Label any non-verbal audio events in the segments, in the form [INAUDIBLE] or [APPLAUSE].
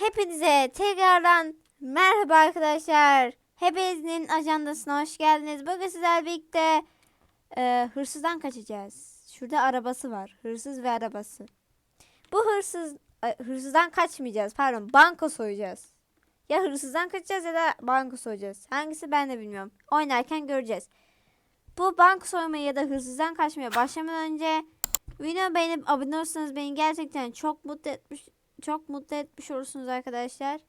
Hepinize tekrardan merhaba arkadaşlar. Hepinizin ajandasına hoş geldiniz. Bugün sizlerle birlikte e, hırsızdan kaçacağız. Şurada arabası var. Hırsız ve arabası. Bu hırsız ay, hırsızdan kaçmayacağız. Pardon, banka soyacağız. Ya hırsızdan kaçacağız ya da banka soyacağız. Hangisi ben de bilmiyorum. Oynarken göreceğiz. Bu banka soymaya ya da hırsızdan kaçmaya başlamadan önce video beğenip abone olursanız beni gerçekten çok mutlu etmiş çok mutlu etmiş olursunuz arkadaşlar.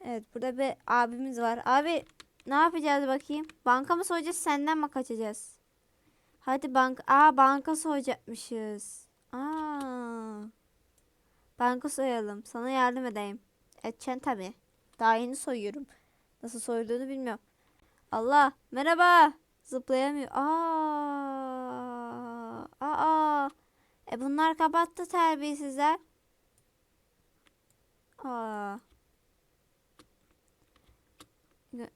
Evet burada bir abimiz var. Abi ne yapacağız bakayım? Banka mı soyacağız senden mi kaçacağız? Hadi bank Aa banka soyacakmışız. Aa. Banka soyalım. Sana yardım edeyim. Edeceksin tabi. Daha yeni soyuyorum. Nasıl soyulduğunu bilmiyorum. Allah merhaba. Zıplayamıyor. Aa. Aa. E bunlar kapattı terbiyesizler. Gü-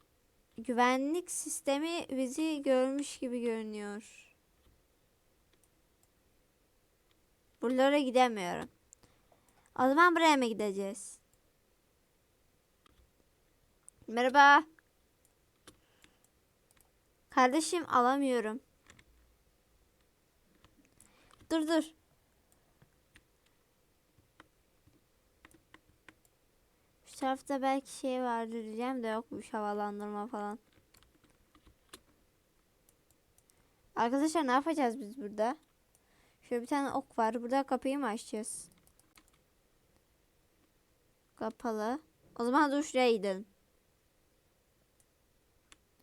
güvenlik sistemi bizi görmüş gibi görünüyor. Buralara gidemiyorum. O zaman buraya mı gideceğiz? Merhaba. Kardeşim alamıyorum. Dur dur. Şu tarafta belki şey vardır diyeceğim de yokmuş havalandırma falan. Arkadaşlar ne yapacağız biz burada? Şöyle bir tane ok var. Burada kapıyı mı açacağız? Kapalı. O zaman dur şuraya gidelim.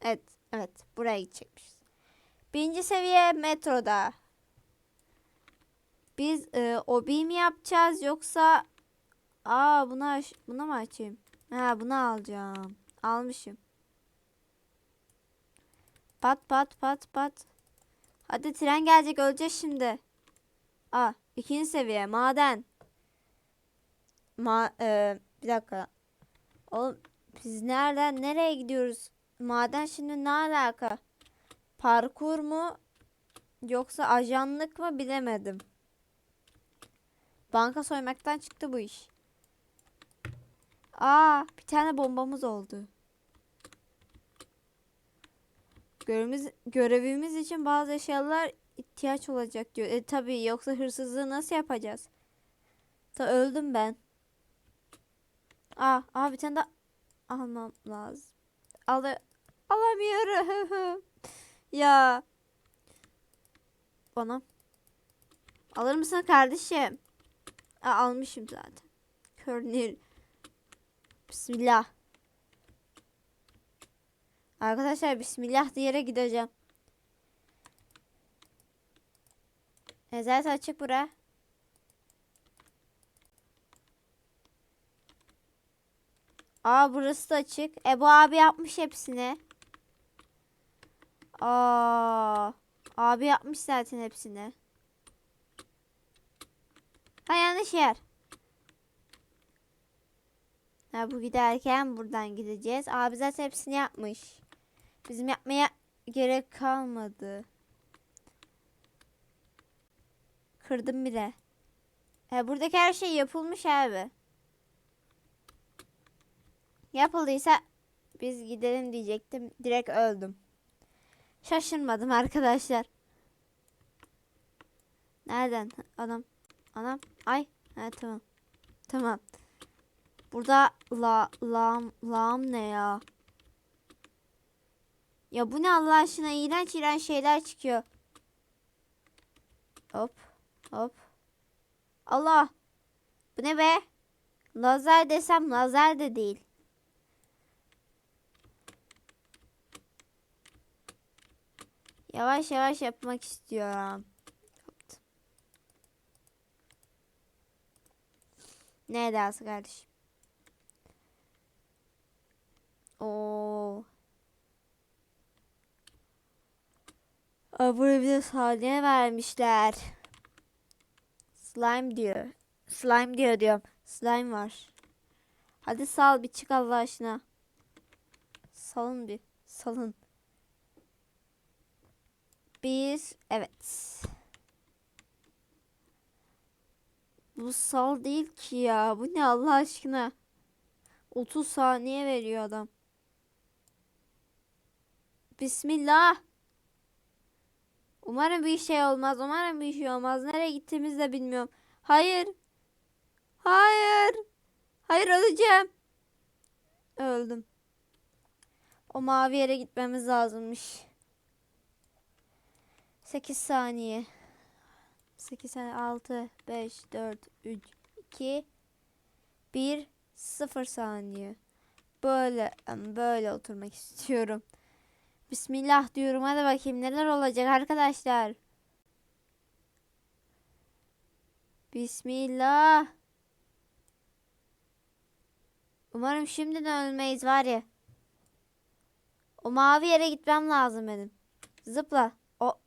Evet. Evet. Buraya gidecekmişiz. Birinci seviye metroda. Biz e, obi mi yapacağız yoksa Aa bunu aç bunu mu açayım? Ha bunu alacağım. Almışım. Pat pat pat pat. Hadi tren gelecek öleceğiz şimdi. Aa ikinci seviye maden. Ma e, bir dakika. Oğlum biz nereden nereye gidiyoruz? Maden şimdi ne alaka? Parkur mu yoksa ajanlık mı bilemedim. Banka soymaktan çıktı bu iş. Aa, bir tane bombamız oldu. Görevimiz, görevimiz için bazı eşyalar ihtiyaç olacak diyor. E tabii yoksa hırsızlığı nasıl yapacağız? Ta öldüm ben. Aa, aa bir tane daha almam lazım. Al alamıyorum. [LAUGHS] ya. Bana. Alır mısın kardeşim? Aa, almışım zaten. Körnir. Bismillah. Arkadaşlar bismillah diyerek gideceğim. E zaten açık bura. Aa burası da açık. E bu abi yapmış hepsini. Aa abi yapmış zaten hepsini. Ha yanlış yer. Ha bu giderken buradan gideceğiz. Abi zaten hepsini yapmış. Bizim yapmaya gerek kalmadı. Kırdım bile. Ha, buradaki her şey yapılmış abi. Yapıldıysa biz gidelim diyecektim. Direkt öldüm. Şaşırmadım arkadaşlar. Nereden? Adam. Adam. Ay. Ha tamam. Tamam. Burada la lam lam ne ya? Ya bu ne Allah aşkına iğrenç iğrenç şeyler çıkıyor. Hop hop. Allah. Bu ne be? Lazer desem lazer de değil. Yavaş yavaş yapmak istiyorum. Ne edası kardeşim? Oo. Aa, buraya bir vermişler. Slime diyor. Slime diyor diyorum. Slime var. Hadi sal bir çık Allah aşkına. Salın bir. Salın. Bir. Evet. Bu sal değil ki ya. Bu ne Allah aşkına? 30 saniye veriyor adam. Bismillah. Umarım bir şey olmaz. Umarım bir şey olmaz. Nereye gittiğimizi de bilmiyorum. Hayır. Hayır. Hayır öleceğim. Öldüm. O mavi yere gitmemiz lazımmış. 8 saniye. 8 saniye 6 5 4 3 2 1 0 saniye. Böyle böyle oturmak istiyorum. Bismillah diyorum. Hadi bakayım neler olacak arkadaşlar. Bismillah. Umarım şimdiden ölmeyiz var ya. O mavi yere gitmem lazım benim. Zıpla. O.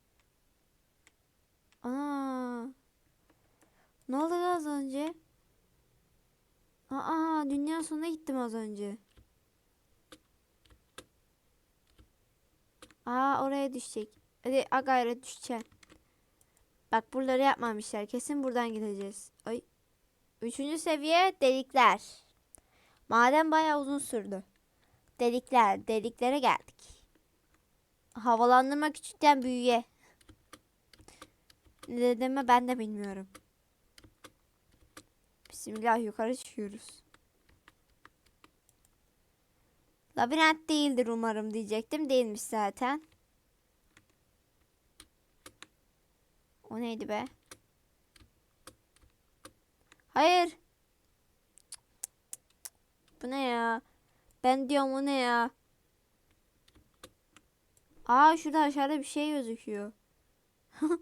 Aa. Ne oldu az önce? Aa, dünya sonuna gittim az önce. Aa, oraya düşecek. Hadi a gayret. Bak buraları yapmamışlar. Kesin buradan gideceğiz. Ay. Üçüncü seviye delikler. Maden bayağı uzun sürdü. Delikler. Deliklere geldik. Havalandırma küçükten büyüye. Ne dediğimi ben de bilmiyorum. Bismillah yukarı çıkıyoruz. Labirent değildir umarım diyecektim. Değilmiş zaten. O neydi be? Hayır. Bu ne ya? Ben diyorum o ne ya? Aa şurada aşağıda bir şey gözüküyor. [LAUGHS]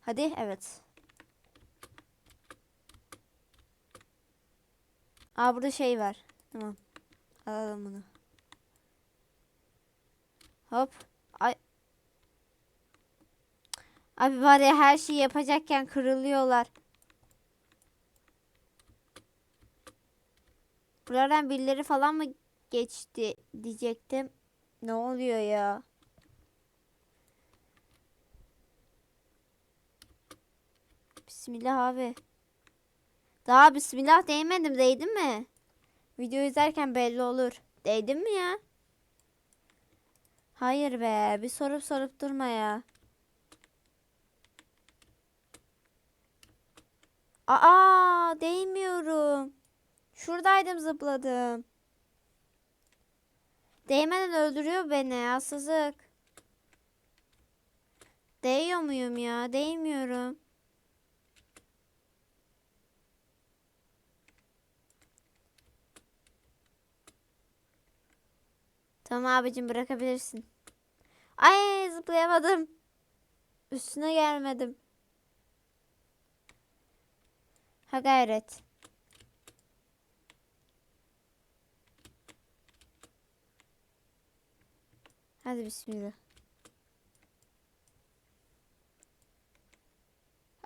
Hadi evet. Aa burada şey var. Tamam. Alalım bunu. Hop. Ay. Abi ya her şeyi yapacakken kırılıyorlar. Buradan birileri falan mı geçti diyecektim. Ne oluyor ya? Bismillah abi. Daha bismillah değmedim. Değdim mi? Video izlerken belli olur. Değdim mi ya? Hayır be. Bir sorup sorup durma ya. Aa, değmiyorum. Şuradaydım zıpladım. Değmeden öldürüyor beni haksızlık. Değiyor muyum ya? Değmiyorum. Tamam abicim bırakabilirsin. Ay zıplayamadım. Üstüne gelmedim. Ha gayret. Hadi bismillah.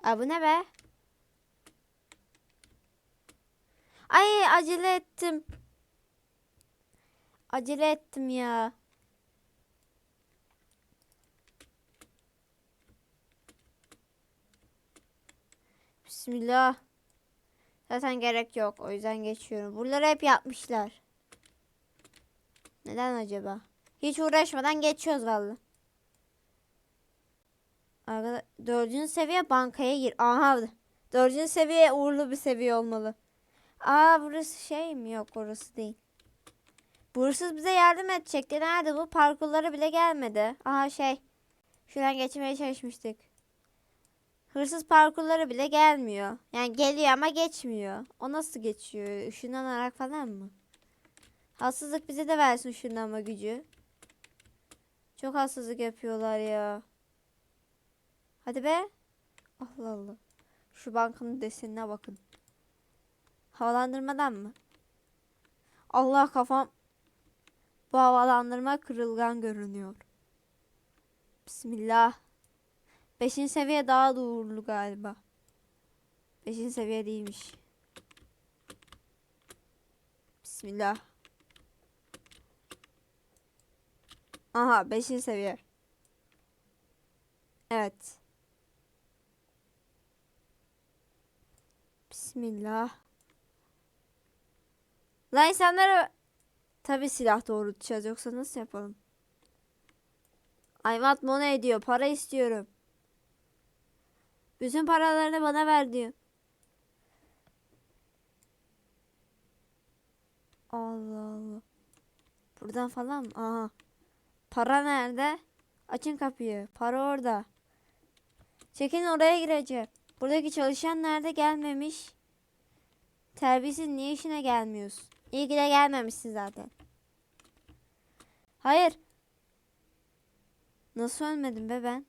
Aa, bu ne be? Ay acele ettim. Acele ettim ya. Bismillah. Zaten gerek yok. O yüzden geçiyorum. Buraları hep yapmışlar. Neden acaba? Hiç uğraşmadan geçiyoruz valla. Arkadaş, dördüncü seviye bankaya gir. Aha. Dördüncü seviye uğurlu bir seviye olmalı. Aa burası şey mi? Yok orası değil. Bu hırsız bize yardım edecekti. Nerede bu? Parkurlara bile gelmedi. Aha şey. Şuradan geçmeye çalışmıştık. Hırsız parkurlara bile gelmiyor. Yani geliyor ama geçmiyor. O nasıl geçiyor? Işınlanarak falan mı? Hassızlık bize de versin ışınlanma gücü. Çok hassızlık yapıyorlar ya. Hadi be. Allah Allah. Şu bankanın desenine bakın. Havalandırmadan mı? Allah kafam. Bu havalandırma kırılgan görünüyor. Bismillah. Beşinci seviye daha doğurlu galiba. Beşinci seviye değilmiş. Bismillah. Aha beşinci seviye. Evet. Bismillah. Lan insanları tabi silah doğrultacağız yoksa nasıl yapalım? I want money diyor. Para istiyorum. Bütün paralarını bana ver diyor. Allah Allah. Buradan falan mı? Aha. Para nerede? Açın kapıyı. Para orada. Çekin oraya gireceğim. Buradaki çalışan nerede gelmemiş? Terbiyesiz niye işine gelmiyorsun? İyi ki gelmemişsin zaten. Hayır. Nasıl ölmedim be ben?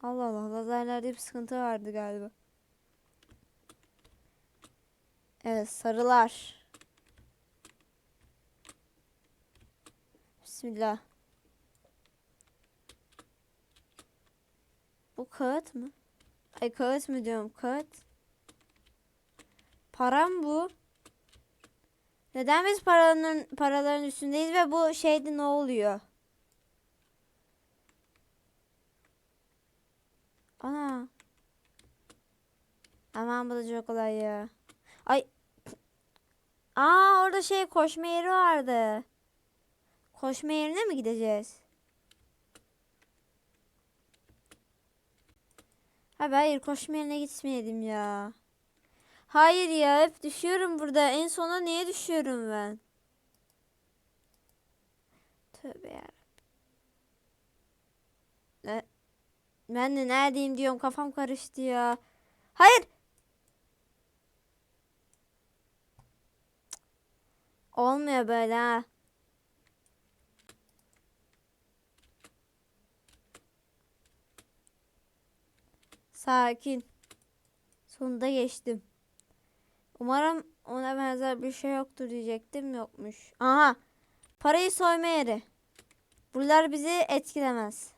Allah Allah lazerlerde bir sıkıntı vardı galiba. Evet sarılar. Bismillah. Bu kağıt mı? Ay kağıt mı diyorum kağıt. Param bu. Neden biz paranın paraların üstündeyiz ve bu şeyde ne oluyor? Ana. Aman bu da çok kolay ya. Ay. Aa orada şey koşma yeri vardı. Koşma yerine mi gideceğiz? Hayır koşma yerine gitmeyelim ya. Hayır ya hep düşüyorum burada. En sona niye düşüyorum ben? Tövbe yarabbim. Ne? Ben de neredeyim diyorum kafam karıştı ya. Hayır. Olmuyor böyle ha. Sakin. Sonunda geçtim. Umarım ona benzer bir şey yoktur diyecektim. Yokmuş. Aha. Parayı soyma yeri. Buralar bizi etkilemez.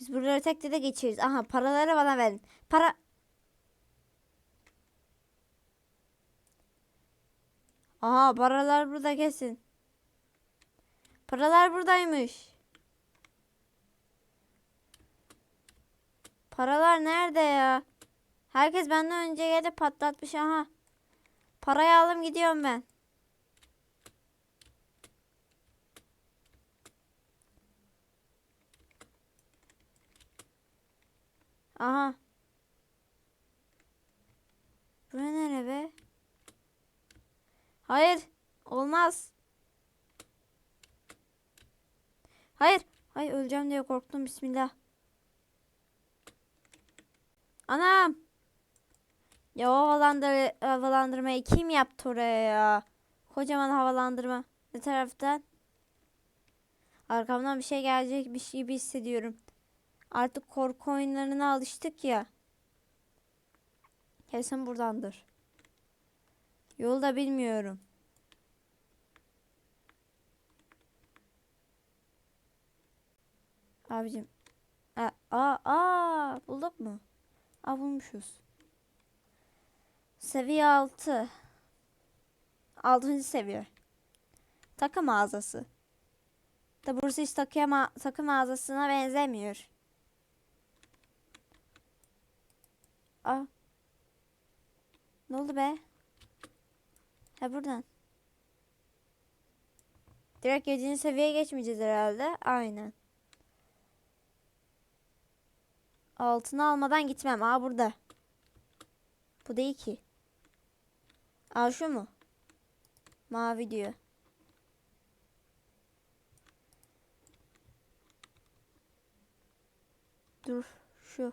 Biz buraları tek de geçeriz. Aha paraları bana verin. Para... Aha paralar burada kesin. Paralar buradaymış. Paralar nerede ya? Herkes benden önce geldi patlatmış aha. Parayı aldım gidiyorum ben. Aha. Bura nere be? Hayır. Olmaz. Hayır. Ay öleceğim diye korktum. Bismillah. Anam. Ya o havalandır havalandırmayı kim yaptı oraya ya? Kocaman havalandırma. Ne taraftan? Arkamdan bir şey gelecek bir şey gibi hissediyorum. Artık korku oyunlarına alıştık ya. Kesin buradandır. Yolu da bilmiyorum. Abicim. Aa, aa, aa, bulduk mu? Aa bulmuşuz. Seviye 6. 6. seviye. Takı mağazası. Da burası hiç takı, ma takı mağazasına benzemiyor. Aa. Ne oldu be? Ha buradan. Direkt 7. seviyeye geçmeyeceğiz herhalde. Aynen. Altını almadan gitmem. Aa burada. Bu değil ki. Aa şu mu? Mavi diyor. Dur şu.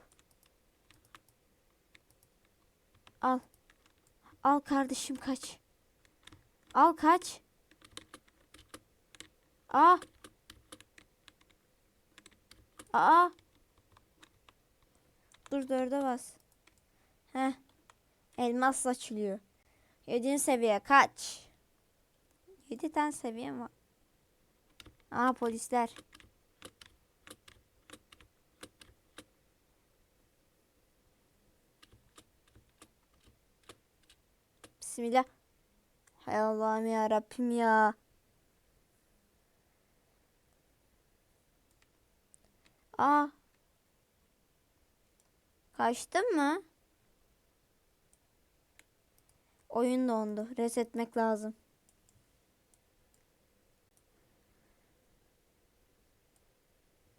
Al. Al kardeşim kaç. Al kaç. Aa. Aa. Dur dörde bas. Heh. Elmas açılıyor. Yedinci seviye kaç? Yedi tane seviye mi? Aa polisler. Bismillah. Hay Allah'ım ya Rabbim ya. Aa. Kaçtın mı? Oyun dondu. Resetmek lazım.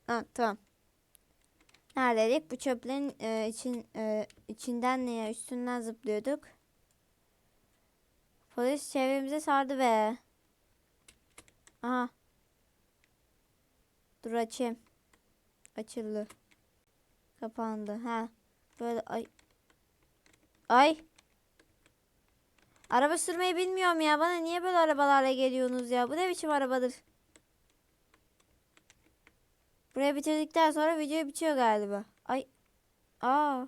Ha, tamam. Neredeydik? Bu çöplerin e, için e, içinden ya üstünden zıplıyorduk. Polis çevremize sardı be. Aha. Dur açayım. Açıldı. Kapandı. Ha. Böyle ay. Ay. Araba sürmeyi bilmiyorum ya. Bana niye böyle arabalarla geliyorsunuz ya? Bu ne biçim arabadır? Buraya bitirdikten sonra video bitiyor galiba. Ay. Aa.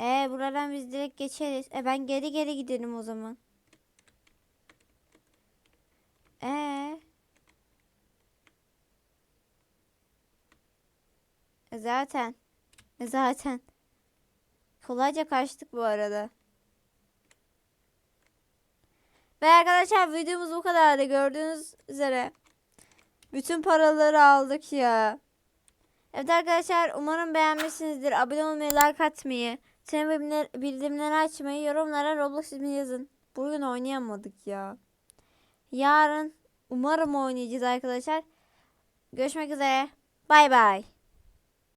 Ee buradan biz direkt geçeriz. E ben geri geri gidelim o zaman. Ee. E zaten. E zaten. Kolayca kaçtık bu arada. Ve arkadaşlar videomuz bu kadardı. Gördüğünüz üzere. Bütün paraları aldık ya. Evet arkadaşlar umarım beğenmişsinizdir. Abone olmayı, like atmayı, tüm bildirimler- bildirimleri açmayı, yorumlara Roblox ismini yazın. Bugün oynayamadık ya. Yarın umarım oynayacağız arkadaşlar. Görüşmek üzere. Bay bay.